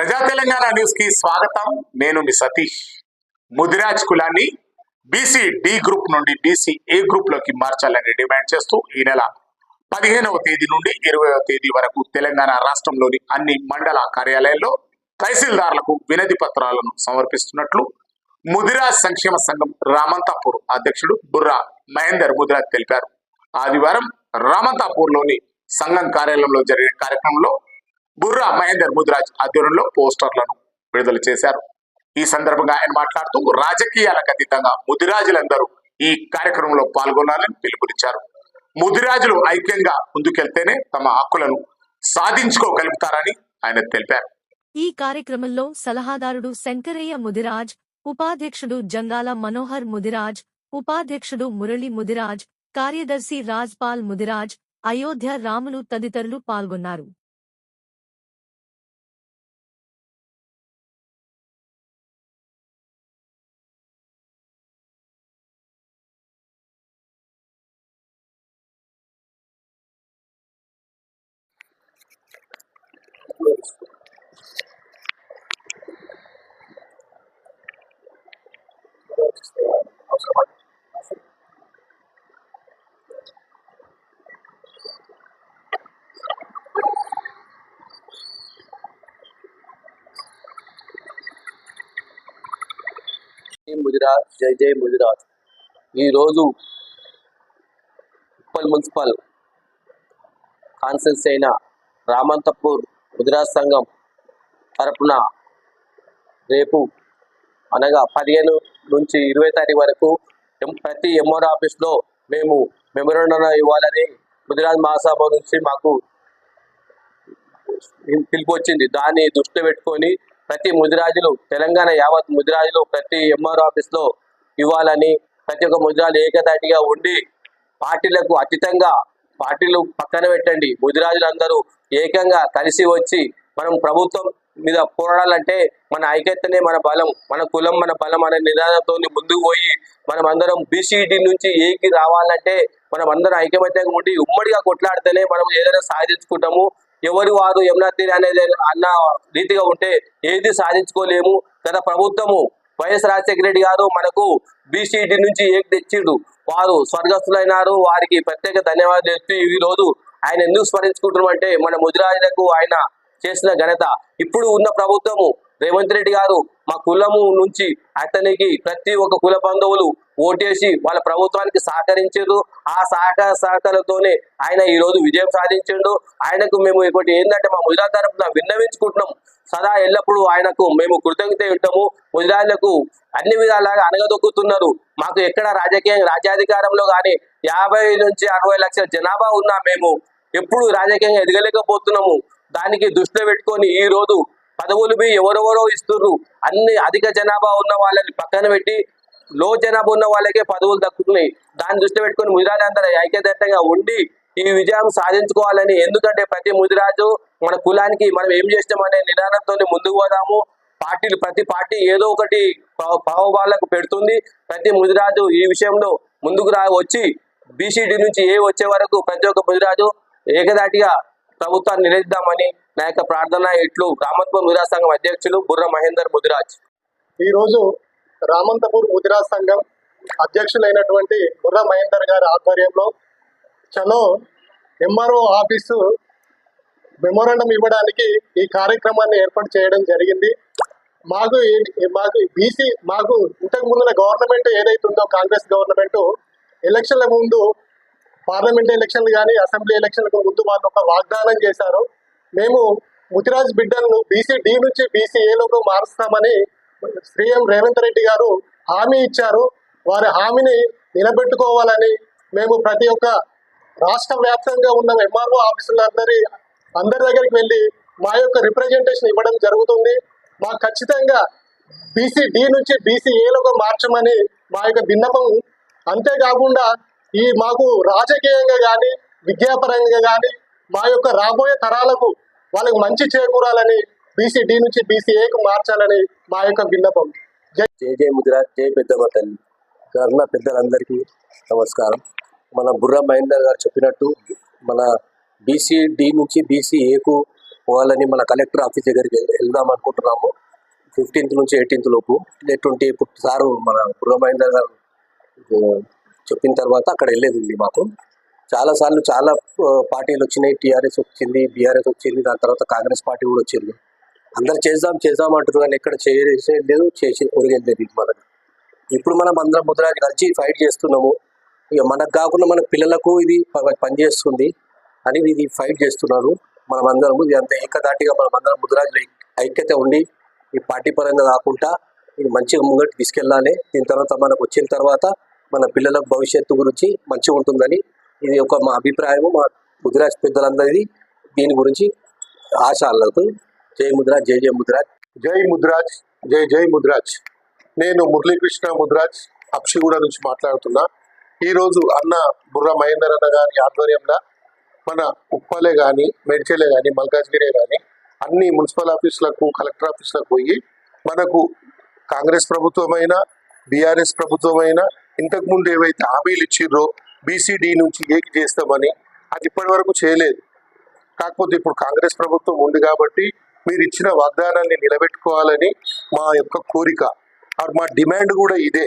ప్రజా తెలంగాణ న్యూస్కి స్వాగతం. నేను మీ సతీష్. ముదిరాజ్ కులాన్ని బీసీ డి గ్రూప్ నుండి బీసీ ఏ గ్రూప్లోకి మార్చాలని డిమాండ్ చేస్తూ ఈ నెల పదిహేనవ తేదీ నుండి ఇరవైవ తేదీ వరకు తెలంగాణ రాష్ట్రంలోని అన్ని మండల కార్యాలయాల్లో తహసీల్దార్లకు వినతి పత్రాలను సమర్పిస్తున్నట్లు ముదిరాజ్ సంక్షేమ సంఘం రామంతాపూర్ అధ్యక్షుడు బుర్రా మహేందర్ ముదిరాజ్ తెలిపారు. ఆదివారం రామంతాపూర్లోని సంఘం కార్యాలయంలో జరిగిన కార్యక్రమంలో బుర్రా మహేందర్ ముదిరాజ్ ఆధ్వర్యంలో పోస్టర్లను విడుదల చేశారు. ఈ సందర్భంగా ఆయన మాట్లాడుతూ రాజకీయాలకు అతీతంగా ముదిరాజులందరూ ఈ కార్యక్రమంలో పాల్గొనాలని పిలుపునిచ్చారు. ముదిరాజులు ఐక్యంగా ముందుకెళ్తేనే తమ హక్కులను సాధించుకోగలుగుతారని ఆయన తెలిపారు. ఈ కార్యక్రమంలో సలహాదారుడు శంకరయ్య ముదిరాజ్ ఉపాధ్యక్షుడు జంగాల మనోహర్ ముదిరాజ్ ఉపాధ్యక్షుడు మురళి ముదిరాజ్ కార్యదర్శి రాజ్పాల్ ముదిరాజ్ అయోధ్య రాములు తదితరులు పాల్గొన్నారు. జై ముదిరాజ్ జై జై ముదిరాజ్ ఈరోజు ఉప్పల్ మున్సిపల్ కాన్సెన్స్ అయిన రామంతపూర్ ముదిరాజ్ సంఘం తరపున రేపు అనగా పదిహేను నుంచి ఇరవై తారీఖు వరకు ఎం- ప్రతి ఎంఆర్ ఆఫీస్లో మేము మెమోరాండం ఇవ్వాలని ముదిరాజ్ మహాసభ నుంచి మాకు పిలుపు వచ్చింది దాన్ని దృష్టి పెట్టుకొని ప్రతి ముదిరాజులు తెలంగాణ యావత్ ముదిరాజులు ప్రతి ఎంఆర్ ఆఫీస్లో ఇవ్వాలని ప్రతి ఒక్క ముదిరాజులు ఏకతాటిగా ఉండి పార్టీలకు అతీతంగా పార్టీలు పక్కన పెట్టండి. బుధిరాజులందరూ ఏకంగా కలిసి వచ్చి మనం ప్రభుత్వం మీద పోరాడాలంటే మన ఐక్యతనే మన బలం మన కులం మన బలం అనే నినాదంతో ముందుకు పోయి మనం అందరం బీసీడీ నుంచి ఏకి రావాలంటే మనం అందరం ఐక్యమత్యంగా ఉండి ఉమ్మడిగా కొట్లాడితేనే మనం ఏదైనా సాధించుకుంటాము. ఎవరు వారు యమునా తీరు అనేది అన్న రీతిగా ఉంటే ఏది సాధించుకోలేము. గత ప్రభుత్వము వైఎస్ రాజశేఖర రెడ్డి గారు మనకు బీసీడీ నుంచి ఏకి తెచ్చిండు? వారు స్వర్గస్థులైనారు. వారికి ప్రత్యేక ధన్యవాదాలు చెప్తూ ఈ రోజు ఆయన ఎందుకు స్మరించుకుంటున్నాం అంటే మన ముదిరాజులకు ఆయన చేసిన ఘనత. ఇప్పుడు ఉన్న ప్రభుత్వము రేవంత్ రెడ్డి గారు మా కులము నుంచి అతనికి ప్రతి ఒక్క కుల బంధువులు ఓటేసి వాళ్ళ ప్రభుత్వానికి సహకరించారు. ఆ సహకార సహకారంతోనే ఆయన ఈ రోజు విజయం సాధించిండు. ఆయనకు మేము ఇప్పటి ఏంటంటే మా ముజరా తరపున విన్నవించుకుంటున్నాం. సదా ఎల్లప్పుడూ ఆయనకు మేము కృతజ్ఞత ఉంటాము. ముదిరాజులకు అన్ని విధాలుగా అనగదొక్కుతున్నారు మాకు ఎక్కడ రాజకీయ రాజ్యాధికారంలో కానీ యాభై నుంచి అరవై లక్షల జనాభా ఉన్నా మేము ఎప్పుడు రాజకీయంగా ఎదగలేకపోతున్నాము. దానికి దృష్టిలో పెట్టుకొని ఈ రోజు పదవులు మీ ఎవరెవరో ఇస్తున్నారు అన్ని అధిక జనాభా ఉన్న వాళ్ళని పక్కన పెట్టి లో జనాభా ఉన్న వాళ్ళకే పదవులు దక్కుతున్నాయి. దాన్ని దృష్టి పెట్టుకుని ముదిరాజందరూ ఐక్యదత్తంగా ఉండి ఈ విజయం సాధించుకోవాలని. ఎందుకంటే ప్రతి ముదిరాజు మన కులానికి మనం ఏం చేస్తామనే నిదానంతో ముందుకు పోదాము. పార్టీలు ప్రతి పార్టీ ఏదో ఒకటి భావభావాలకు పెడుతుంది. ప్రతి ముదిరాజు ఈ విషయంలో ముందుకు రా వచ్చి బీసీడీ నుంచి ఏ వచ్చే వరకు ప్రతి ఒక్క ముదిరాజు ఏకదాటిగా ప్రభుత్వాన్ని నిలదీద్దామని నా యొక్క ప్రార్థన ఇట్లు రామంతపూర్ ముదిరాజ్ సంఘం అధ్యక్షులు బుర్ర మహేందర్ ముదిరాజ్. ఈరోజు రామంతపూర్ ముదిరాజ్ సంఘం అధ్యక్షులైనటువంటి బుర్ర మహేందర్ గారి ఆధ్వర్యంలో చలో ఎంఆర్ఓ ఆఫీసు మెమోరాండం ఇవ్వడానికి ఈ కార్యక్రమాన్ని ఏర్పాటు చేయడం జరిగింది. మాకు మాకు బీసీ మాకు ఇంతకు ముందున గవర్నమెంట్ ఏదైతే ఉందో కాంగ్రెస్ గవర్నమెంట్ ఎలక్షన్ల ముందు పార్లమెంట్ ఎలక్షన్లు కానీ అసెంబ్లీ ఎలక్షన్లకు ముందు వాళ్ళు ఒక వాగ్దానం చేశారు. మేము ముతిరాజ్ బిడ్డలను బీసీ డి నుంచి బీసీ ఏలోకి మారుస్తామని సీఎం రేవంత్ రెడ్డి గారు హామీ ఇచ్చారు. వారి హామీని నిలబెట్టుకోవాలని మేము ప్రతి ఒక్క రాష్ట్ర వ్యాప్తంగా ఉన్న ఎంఆర్ఓ ఆఫీసులందరి అందరి దగ్గరికి వెళ్ళి మా యొక్క రిప్రజెంటేషన్ ఇవ్వడం జరుగుతుంది. మాకు ఖచ్చితంగా బీసీ డి నుంచి బీసీ ఏలోకి మార్చమని మా యొక్క విన్నపం అంతేకాకుండా ఈ మాకు రాజకీయంగా కానీ విద్యాపరంగా కానీ మా యొక్క రాబోయే తరాలకు వాళ్ళకి మంచి చేకూరాలని బీసీ డి నుంచి బీసీఏకు మార్చాలని మా యొక్క విన్నపం. జై జై ముద్ర ముదిరాజ్ జై పెద్దమ్మ తల్లి కర్ణ పెద్దలందరికీ నమస్కారం. మన బుర్ర మహేందర్ గారు చెప్పినట్టు మన బీసీ డి నుంచి బీసీఏకు పోవాలని మన కలెక్టర్ ఆఫీస్ దగ్గరికి వెళ్దాం అనుకుంటున్నాము. ఫిఫ్టీన్త్ నుంచి ఎయిటీన్త్ లోపు ట్వంటీ సారు మన పురమహేందర్ గారు చెప్పిన తర్వాత అక్కడ వెళ్ళేది ఉంది మాకు. చాలా సార్లు చాలా పార్టీలు వచ్చినాయి. టీఆర్ఎస్ వచ్చింది బీఆర్ఎస్ వచ్చింది దాని తర్వాత కాంగ్రెస్ పార్టీ కూడా వచ్చింది. అందరు చేద్దాం చేద్దాం అంటారు కానీ ఎక్కడ చేసేది లేదు చేసి ఒరిగేది లేదు ఇది మనకు. ఇప్పుడు మనం అందరం ముద్రాజ్ కలిసి ఫైట్ చేస్తున్నాము. ఇక మనకు కాకుండా మన పిల్లలకు ఇది ప- పనిచేస్తుంది అని ఇది ఫైట్ చేస్తున్నారు. మనం అందరం ఇది అంత ఏకదాటిగా మనం అందరం ముద్రాజులు ఐక్యత ఉండి ఈ పార్టీ పరంగా కాకుండా ఇది మంచిగా ముంగట్టు తీసుకెళ్ళాలి. దీని తర్వాత మనకు వచ్చిన తర్వాత మన పిల్లల భవిష్యత్తు గురించి మంచిగా ఉంటుందని ఇది ఒక మా అభిప్రాయము మా ముద్రాజ్ పెద్దలందరిది. దీని గురించి ఆశాలకు జై ముద్రాజ్ జై జై ముద్రాజ్. జై ముద్రాజ్ జై జై ముద్రాజ్. నేను మురళీకృష్ణ ముద్రాజ్ అప్షిగూడ నుంచి మాట్లాడుతున్నా. ఈరోజు అన్న బుర్ర మహేందర్ అన్న గారి ఆధ్వర్యంలో మన ఉప్పలే కానీ మెడ్చెలే కానీ మల్కాజ్గిరే కానీ అన్ని మున్సిపల్ ఆఫీసులకు కలెక్టర్ ఆఫీసులకు పోయి మనకు కాంగ్రెస్ ప్రభుత్వమైనా బీఆర్ఎస్ ప్రభుత్వమైనా ఇంతకుముందు ఏవైతే హామీలు ఇచ్చిర్రో బీసీడీ నుంచి ఏకి చేస్తామని అది ఇప్పటి వరకు చేయలేదు. కాకపోతే ఇప్పుడు కాంగ్రెస్ ప్రభుత్వం ఉంది కాబట్టి మీరు ఇచ్చిన వాగ్దానాన్ని నిలబెట్టుకోవాలని మా యొక్క కోరిక. మా డిమాండ్ కూడా ఇదే.